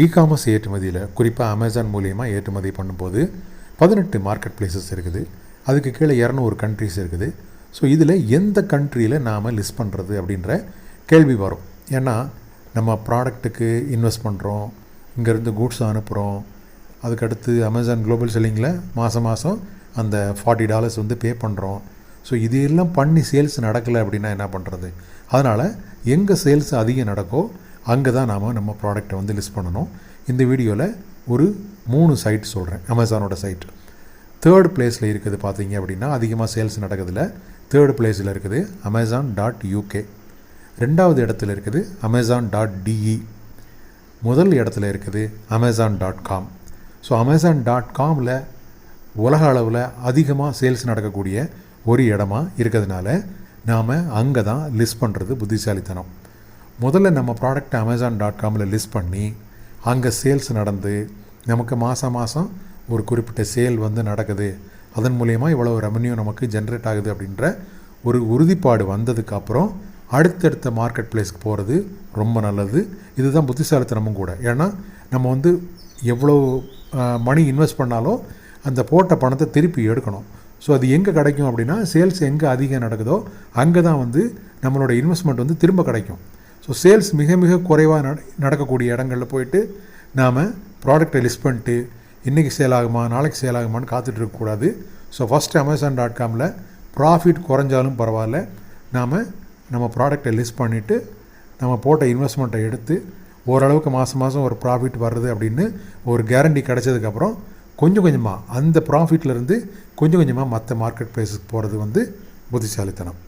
E commerce ஏற்றுமதியில் குறிப்பாக Amazon மூலியமாக ஏற்றுமதி பண்ணும்போது பதினெட்டு மார்க்கெட் பிளேசஸ் இருக்குது. அதுக்கு கீழே இரநூறு கண்ட்ரிஸ் இருக்குது. ஸோ இதில் எந்த கண்ட்ரியில் நாம் லிஸ்ட் பண்ணுறது அப்படின்ற கேள்வி வரும். ஏன்னா நம்ம ப்ராடக்ட்டுக்கு இன்வெஸ்ட் பண்ணுறோம் இங்கேருந்து கூட்ஸ் அனுப்புகிறோம் அதுக்கடுத்து அமேசான் குளோபல் செல்லிங்கில் மாதம் மாதம் அந்த ஃபார்ட்டி டாலர்ஸ் வந்து பே பண்ணுறோம் ஸோ இதையெல்லாம் பண்ணி சேல்ஸ் நடக்கலை அப்படின்னா என்ன பண்ணுறது அதனால் எங்கே சேல்ஸ் அதிகம் நடக்கோ அங்கே தான் நாம் நம்ம ப்ராடக்ட்டை வந்து லிஸ்ட் பண்ணணும். இந்த வீடியோவில் ஒரு மூணு சைட் சொல்கிறேன் அமேசானோட சைட் தேர்ட் பிளேஸில் இருக்குது பார்த்தீங்க அப்படின்னா அதிகமாக சேல்ஸ் நடக்குதுல. தேர்ட் பிளேஸில் இருக்குது அமேசான் டாட் யூகே ரெண்டாவது இடத்துல இருக்குது அமேசான் டாட் டிஇ முதல் இடத்துல இருக்குது Amazon dot com so Amazon dot காமில் உலக அளவில் அதிகமாக சேல்ஸ் நடக்கக்கூடிய ஒரு இடமா இருக்கிறதுனால நாம் அங்கே தான் லிஸ்ட் பண்ணுறது புத்திசாலித்தனம். முதல்ல நம்ம ப்ராடக்ட் அமேசான் டாட் காமில் லிஸ்ட் பண்ணி அங்கே சேல்ஸ் நடந்து நமக்கு மாதம் மாதம் ஒரு குறிப்பிட்ட சேல் வந்து நடக்குது. அதன் மூலயமா இவ்வளோ ரெவன்யூ நமக்கு ஜென்ரேட் ஆகுது அப்படின்ற ஒரு உறுதிப்பாடு வந்ததுக்கப்புறம் அடுத்தடுத்த மார்க்கெட் பிளேஸ்க்கு போகிறது ரொம்ப நல்லது. இதுதான் புத்திசாலித்தனமும் கூட. ஏன்னா நம்ம வந்து எவ்வளோ மணி இன்வெஸ்ட் பண்ணாலும் அந்த போட்ட பணத்தை திருப்பி எடுக்கணும். ஸோ அது எங்கே கிடைக்கும் அப்படின்னா சேல்ஸ் எங்கே அதிகம் நடக்குதோ அங்கே தான் வந்து நம்மளோட இன்வெஸ்ட்மெண்ட் வந்து திரும்ப கிடைக்கும். ஸோ சேல்ஸ் மிக மிக குறைவாக நட நடக்கக்கூடிய இடங்களில் போயிட்டு நாம் ப்ராடக்டை லிஸ்ட் பண்ணிட்டு இன்றைக்கி சேல் ஆகுமா நாளைக்கு சேல் ஆகுமான்னு காத்துட்டு இருக்கக்கூடாது ஸோ ஃபஸ்ட்டு அமேசான் டாட் காமில் ப்ராஃபிட் குறைஞ்சாலும் பரவாயில்ல. நாம் நம்ம ப்ராடக்டை லிஸ்ட் பண்ணிவிட்டு நம்ம போட்ட இன்வெஸ்ட்மெண்ட்டை எடுத்து ஓரளவுக்கு மாதம் மாதம் ஒரு ப்ராஃபிட் வருது அப்படின்னு ஒரு கேரண்டி கிடச்சதுக்கப்புறம் கொஞ்சம் கொஞ்சமாக அந்த ப்ராஃபிட்லேருந்து கொஞ்சம் கொஞ்சமாக மற்ற மார்க்கெட் ப்ளேஸுக்கு போகிறது வந்து புத்திசாலித்தனம்.